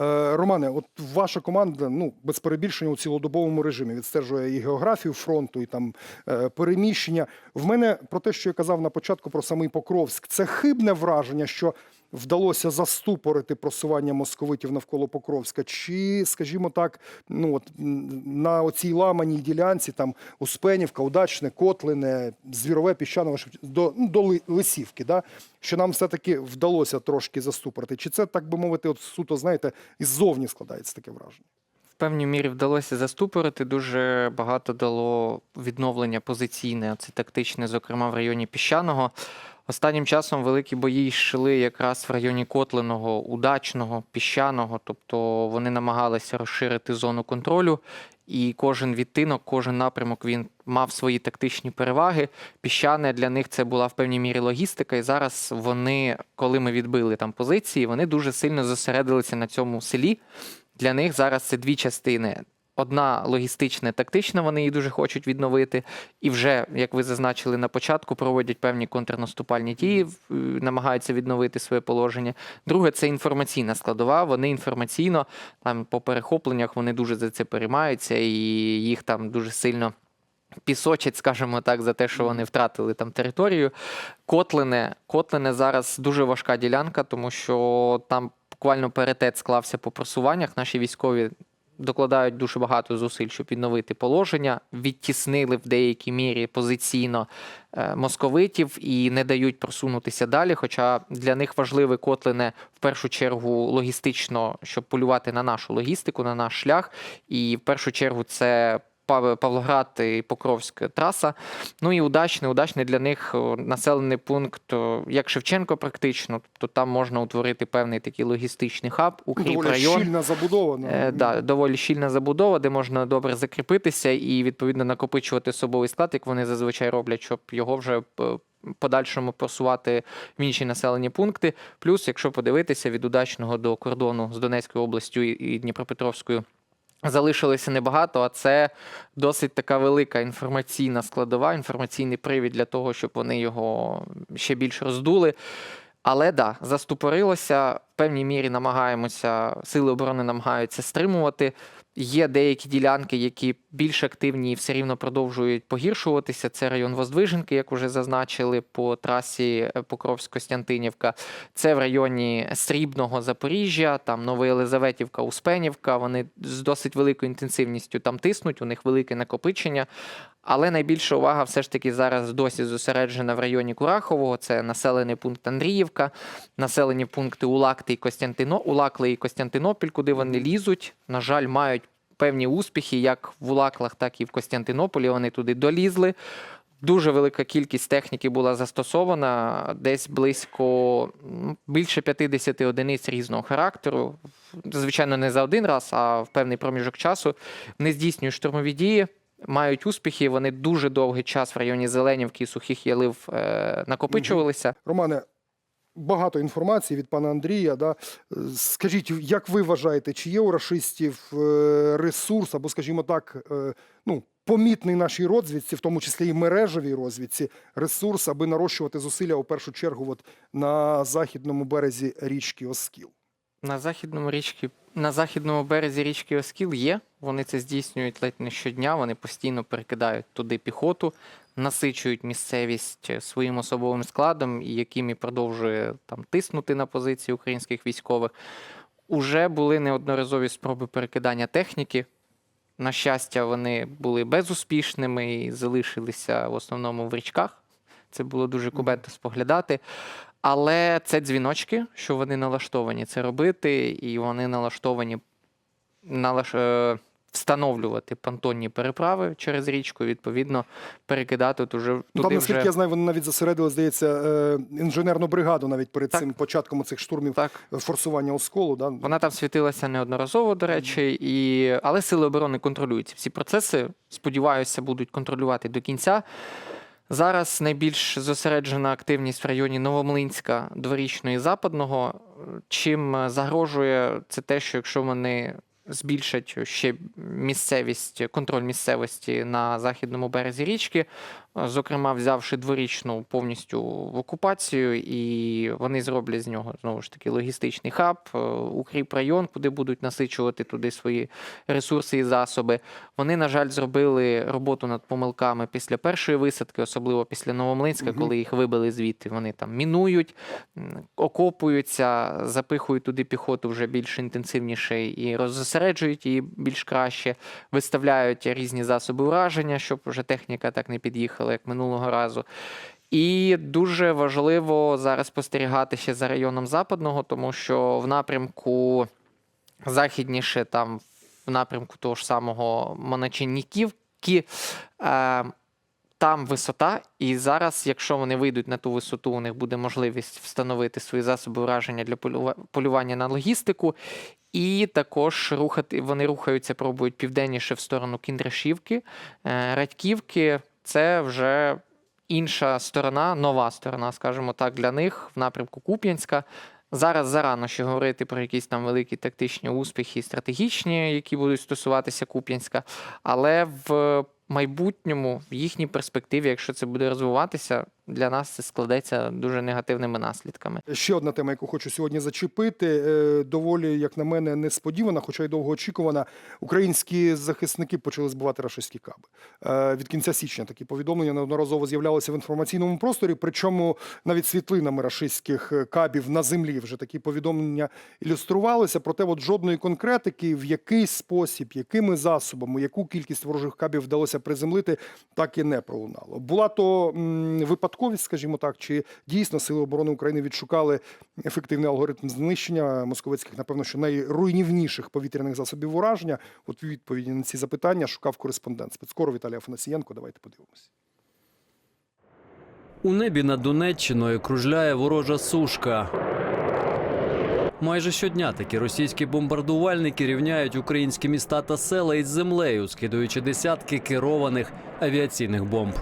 Е, Романе, от ваша команда, ну без перебільшення у цілодобовому режимі відстежує і географію фронту, і там е, переміщення. В мене про те, що я казав на початку про самий Покровськ, це хибне враження, що вдалося заступорити просування московитів навколо Покровська, чи, скажімо так, ну от на оцій ламаній ділянці там Успенівка, Удачне, Котлине, Звірове, Піщанове до, ну, до Лисівки, да? що нам все-таки вдалося трошки заступорити. Чи це, так би мовити, от суто, знаєте, іззовні складається таке враження? Певній мірі вдалося заступорити. Дуже багато дало відновлення позиційне, це тактичне, зокрема в районі Піщаного. Останнім часом великі бої йшли якраз в районі Котлиного, Удачного, Піщаного, тобто вони намагалися розширити зону контролю, і кожен відтинок, кожен напрямок він мав свої тактичні переваги. Піщане для них це була в певній мірі логістика, і зараз вони, коли ми відбили там позиції, вони дуже сильно зосередилися на цьому селі. Для них зараз це дві частини. Одна логістична, тактична, вони її дуже хочуть відновити, і вже, як ви зазначили на початку, проводять певні контрнаступальні дії, е, намагаються відновити своє положення. Друге, це інформаційна складова. Вони інформаційно там по перехопленнях вони дуже за це переймаються, і їх там дуже сильно пісочать, скажімо так, за те, що вони втратили там територію. Котлине, Котлине зараз дуже важка ділянка, тому що там буквально паритет склався по просуваннях. Наші військові докладають дуже багато зусиль, щоб відновити положення, відтіснили в деякій мірі позиційно е, московитів і не дають просунутися далі. Хоча для них важливе котлине в першу чергу логістично, щоб полювати на нашу логістику, на наш шлях. І в першу чергу це Павлоград і Покровська траса. Ну і удачний, удачний для них населений пункт, як Шевченко, практично. Тобто там можна утворити певний такий логістичний хаб, укріп Доволі район. щільна забудована. Е, да, доволі щільна забудова, де можна добре закріпитися і відповідно накопичувати особовий склад, як вони зазвичай роблять, щоб його вже е, подальшому просувати в інші населені пункти. Плюс, якщо подивитися від удачного до кордону з Донецькою областю і Дніпропетровською. Залишилося небагато, а це досить така велика інформаційна складова, інформаційний привід для того, щоб вони його ще більш роздули. Але да, заступорилося, в певній мірі намагаємося, сили оборони намагаються стримувати. Є деякі ділянки, які більш активні і все рівно продовжують погіршуватися. Це район Воздвиженки, як вже зазначили по трасі е, Покровськ-Костянтинівка. Це в районі Срібного Запоріжжя, там Новоєлизаветівка, Успенівка. Вони з досить великою інтенсивністю там тиснуть, у них велике накопичення. Але найбільша увага все ж таки зараз досі зосереджена в районі Курахового. Це населений пункт Андріївка, населені пункти Улакти і Костянтино, Улакли і Костянтинополь, куди вони лізуть. На жаль, мають певні успіхи, як в Улаклах, так і в Костянтинополі. Вони туди долізли. Дуже велика кількість техніки була застосована, десь близько більше 50 одиниць різного характеру. Звичайно, не за один раз, а в певний проміжок часу. Вони здійснюють штурмові дії, мають успіхи. Вони дуже довгий час в районі Зеленівки і сухих ялив е, накопичувалися. Романе, багато інформації від пана Андрія. Да? Скажіть, як ви вважаєте, чи є у рашистів е, ресурс, або, скажімо так, е, ну, помітний нашій розвідці, в тому числі і мережевій розвідці, ресурс, аби нарощувати зусилля у першу чергу от, на західному березі річки Оскіл? На західному річці, на західному березі річки Оскіл є. Вони це здійснюють ледь не щодня. Вони постійно перекидають туди піхоту, насичують місцевість е, своїм особовим складом, яким і продовжує там тиснути на позиції українських військових. Уже були неодноразові спроби перекидання техніки. На щастя, вони були безуспішними і залишилися в основному в річках. Це було дуже кубетно споглядати. Але це дзвіночки, що вони налаштовані це робити, і вони налаштовані налаш... е, встановлювати понтонні переправи через річку, відповідно, перекидати тут уже Ну, туди там, наскільки вже... я знаю, вони навіть зосередили, здається, е, інженерну бригаду навіть перед Так. цим початком цих штурмів Так, форсування Осколу. Да? вона там світилася неодноразово, до речі, і... але сили оборони контролюють ці всі процеси. Сподіваюся, будуть контролювати до кінця. Зараз найбільш зосереджена активність в районі Новомлинська, дворічного і западного. Чим е, загрожує це те, що якщо вони збільшать ще місцевість, контроль місцевості на західному березі річки, зокрема, взявши дворічну повністю в окупацію, і вони зроблять з нього знову ж таки логістичний хаб, е, укріп район, куди будуть насичувати туди свої ресурси і засоби. Вони, на жаль, зробили роботу над помилками після першої висадки, особливо після Новомлинська, Мгм. коли їх вибили звідти. Вони там мінують, окопуються, запихують туди піхоту вже більш інтенсивніше і роззосереджують її більш краще, виставляють різні засоби ураження, щоб вже техніка так не під'їхала, як минулого разу. І дуже важливо зараз спостерігати ще за районом западного, тому що в напрямку західніше, там в напрямку того ж самого Моначинніківки, е, там висота, і зараз, якщо вони вийдуть на ту висоту, у них буде можливість встановити свої засоби ураження для полювання на логістику. І також рухати, вони рухаються, пробують південніше в сторону Кіндрашівки, е, Радьківки. Це вже інша сторона, нова сторона, скажімо так, для них в напрямку Куп'янська. Зараз зарано ще говорити про якісь там великі тактичні успіхи, стратегічні, які будуть стосуватися Куп'янська. Але в майбутньому, в їхній перспективі, якщо це буде розвиватися, для нас це складеться дуже негативними наслідками. Ще одна тема, яку хочу сьогодні зачепити, е, доволі, як на мене, несподівана, хоча й довго очікувана. Українські захисники почали збивати рашистські каби. Е, Від кінця січня такі повідомлення неодноразово з'являлися в інформаційному просторі. Причому навіть світлинами рашистських е, кабів на землі вже такі повідомлення ілюструвалися. Проте, от жодної конкретики, в який спосіб, якими засобами, яку кількість ворожих кабів вдалося приземлити, так і не пролунало. Була то м, випадковість, скажімо так, чи дійсно сили оборони України відшукали ефективний алгоритм знищення московицьких, напевно, що найруйнівніших повітряних засобів ураження. От відповіді на ці запитання шукав кореспондент спецкору Віталій Афанасієнко. Давайте подивимося. У небі над Донеччиною кружляє ворожа сушка. Майже щодня такі російські бомбардувальники рівняють українські міста та села із землею, скидуючи десятки керованих авіаційних бомб.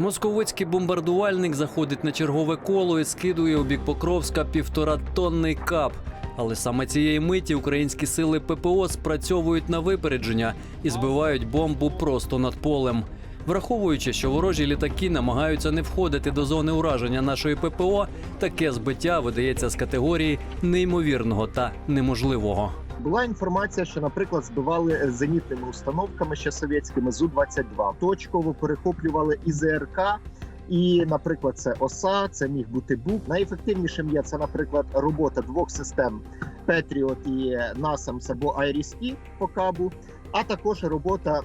Московицький бомбардувальник заходить на чергове коло і скидує у бік Покровська півторатонний кап. Але саме цієї миті українські сили ППО спрацьовують на випередження і збивають бомбу просто над полем. Враховуючи, що ворожі літаки намагаються не входити до зони ураження нашої ППО, таке збиття видається з категорії неймовірного та неможливого. Була інформація, що, наприклад, збивали зенітними установками ще совєтськими зу 22 точково перехоплювали ІЗРК. І, наприклад, це ОСА, це міг бути БУК. Найефективнішим є це, наприклад, робота двох систем Петріот і Насамс або IRIS-T по кабу, а також робота е,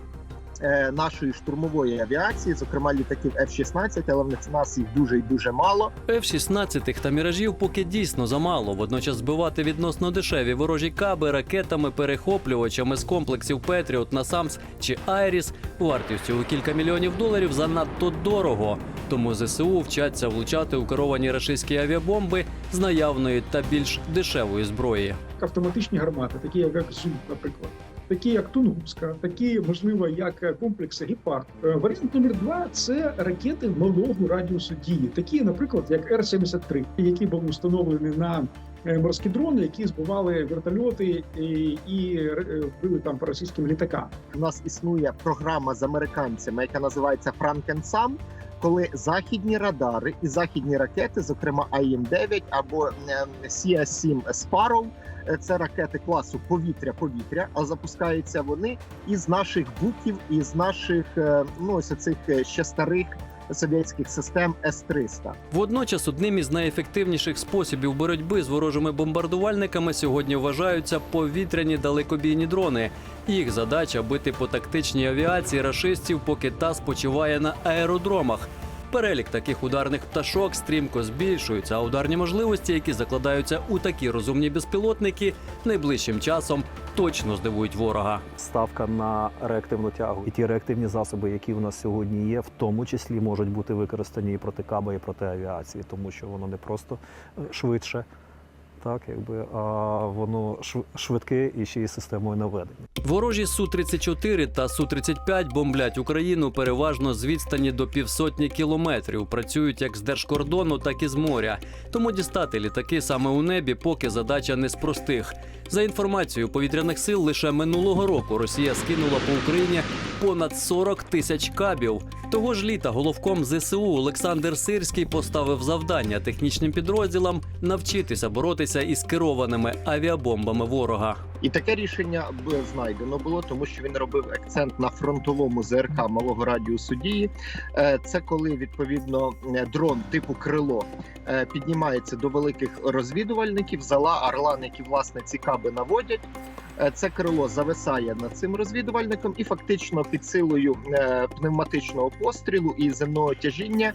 нашої штурмової авіації, зокрема літаків F-16, але в нас їх дуже і дуже мало. F-16 та міражів поки дійсно замало. Водночас збивати відносно дешеві ворожі каби ракетами, перехоплювачами з комплексів Петріот, Насамс чи Айріс вартістю у кілька мільйонів доларів занадто дорого. Тому ЗСУ вчаться влучати у керовані рашистські авіабомби з наявної та більш дешевої зброї. автоматичні гармати, такі як ЗУ, наприклад, такі як Тунгуска, такі можливо, як комплекси Гепард. Е, Варіант номер два це ракети малого радіусу дії, такі, наприклад, як Р-73, які були встановлені на е, морські дрони, які збивали вертольоти і, і е, били там по російським літакам. У нас існує програма з американцями, яка називається Франкенсам. Коли західні радари і західні ракети, зокрема АІМ-9 або CS-7 Sparrow, е, це ракети класу повітря-повітря, а запускаються вони із наших буків, із наших е, ну ось цих ще старих совєтських систем С-300. Водночас одним із найефективніших способів боротьби з ворожими бомбардувальниками сьогодні вважаються повітряні далекобійні дрони. Їх задача бити по тактичній авіації рашистів, поки та спочиває на аеродромах. Перелік таких ударних пташок стрімко збільшується, а ударні можливості, які закладаються у такі розумні безпілотники, найближчим часом точно здивують ворога. ставка на реактивну тягу. І ті реактивні засоби, які у нас сьогодні є, в тому числі можуть бути використані і проти каба, і проти авіації, тому що воно не просто е, швидше, так якби а воно шв- швидке і ще й системою наведення. Ворожі Су-34 та Су-35 бомблять Україну переважно з відстані до півсотні кілометрів. Працюють як з держкордону, так і з моря. Тому дістати літаки саме у небі, поки задача не з простих. За інформацією повітряних сил, лише минулого року Росія скинула по Україні понад 40 тисяч кабів. Того ж літа головком ЗСУ Олександр Сирський поставив завдання технічним підрозділам навчитися боротися із керованими авіабомбами ворога. І таке рішення знайдено було, тому що він робив акцент на фронтовому ЗРК малого радіусу дії. Е, Це коли відповідно е, дрон типу крило е, піднімається до великих розвідувальників, зала орлан, які власне ці каби наводять. Це крило зависає над цим розвідувальником, і фактично під силою пневматичного пострілу і земного тяжіння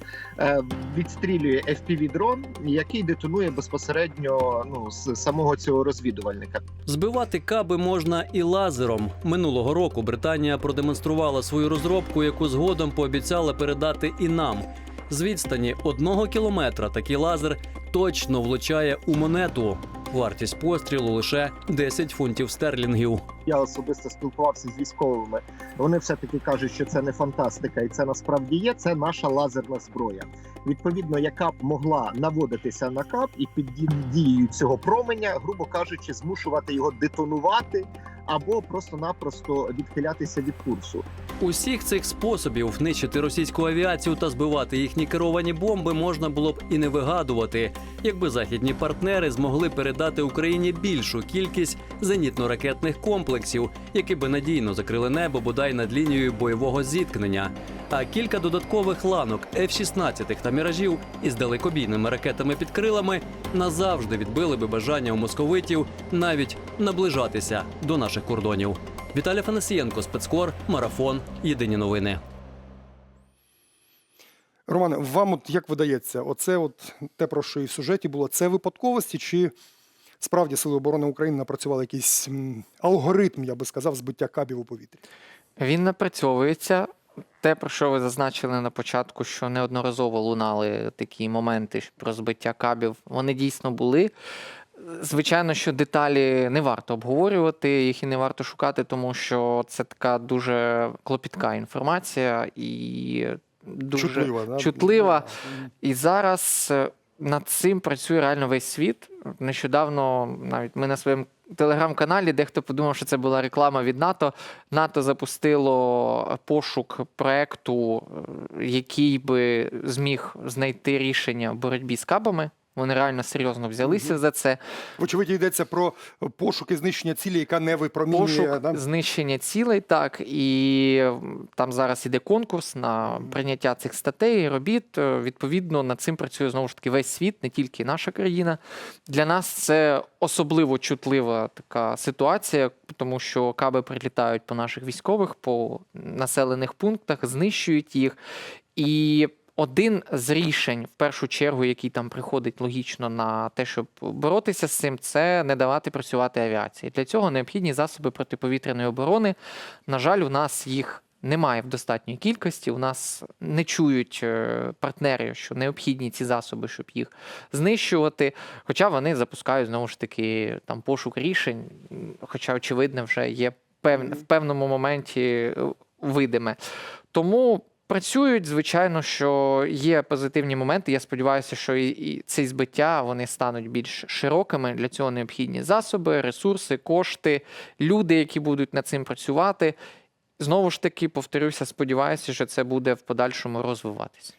відстрілює fpv дрон який детонує безпосередньо ну з самого цього розвідувальника. Збивати каби можна і лазером. Минулого року Британія продемонструвала свою розробку, яку згодом пообіцяла передати і нам. З відстані одного кілометра такий лазер точно влучає у монету. Вартість пострілу лише 10 фунтів стерлінгів. Я особисто спілкувався з військовими. Вони все таки кажуть, що це не фантастика, і це насправді є. Це наша лазерна зброя. Відповідно, яка б могла наводитися на кап і під дією цього променя, грубо кажучи, змушувати його детонувати або просто-напросто відхилятися від курсу. Усіх цих способів нищити російську авіацію та збивати їхні керовані бомби можна було б і не вигадувати, якби західні партнери змогли передати Україні більшу кількість зенітно-ракетних комплексів, які би надійно закрили небо бодай над лінією бойового зіткнення. А кілька додаткових ланок F-16 та міражів із далекобійними ракетами під крилами назавжди відбили би бажання у московитів навіть наближатися до наших кордонів. Віталій Фанасієнко, спецкор, марафон. Єдині новини. Романе, вам от як видається, оце от те, про що і в сюжеті було, це випадковості, чи справді Сили оборони України напрацювали якийсь алгоритм, я би сказав, збиття кабів у повітрі? Він напрацьовується. Те, про що ви зазначили на початку, що неодноразово лунали такі моменти про збиття кабів, вони дійсно були. Звичайно, що деталі не варто обговорювати, їх і не варто шукати, тому що це така дуже клопітка інформація і дуже Чутлива, да? чутлива. І зараз е, над цим працює реально весь світ. Нещодавно навіть ми на своєму телеграм-каналі дехто подумав, що це була реклама від НАТО. НАТО запустило пошук проекту, е, який би зміг знайти рішення в боротьбі з кабами. Вони реально серйозно взялися за це. Вочевидь, йдеться про пошук і знищення цілі, яка не випромінює. Пошук да? знищення цілей, так і там зараз іде конкурс на прийняття цих статей, робіт. Е, Відповідно, над цим працює знову ж таки весь світ, не тільки наша країна. Для нас це особливо чутлива така ситуація, тому що каби прилітають по наших військових, по населених пунктах, знищують їх. І один з рішень, в першу чергу, який там приходить логічно на те, щоб боротися з цим, це не давати працювати авіації. Для цього необхідні засоби протиповітряної оборони. На жаль, у нас їх немає в достатньої кількості. У нас не чують е, партнери, що необхідні ці засоби, щоб їх знищувати. Хоча вони запускають знову ж таки там пошук рішень, хоча, очевидно, вже є пев... в певному моменті е, видиме. Тому працюють, звичайно, що є позитивні моменти. Я сподіваюся, що і, і ці збиття вони стануть більш широкими. Для цього необхідні засоби, ресурси, кошти, люди, які будуть над цим працювати. Знову ж таки, повторюся, сподіваюся, що це буде в подальшому розвиватися.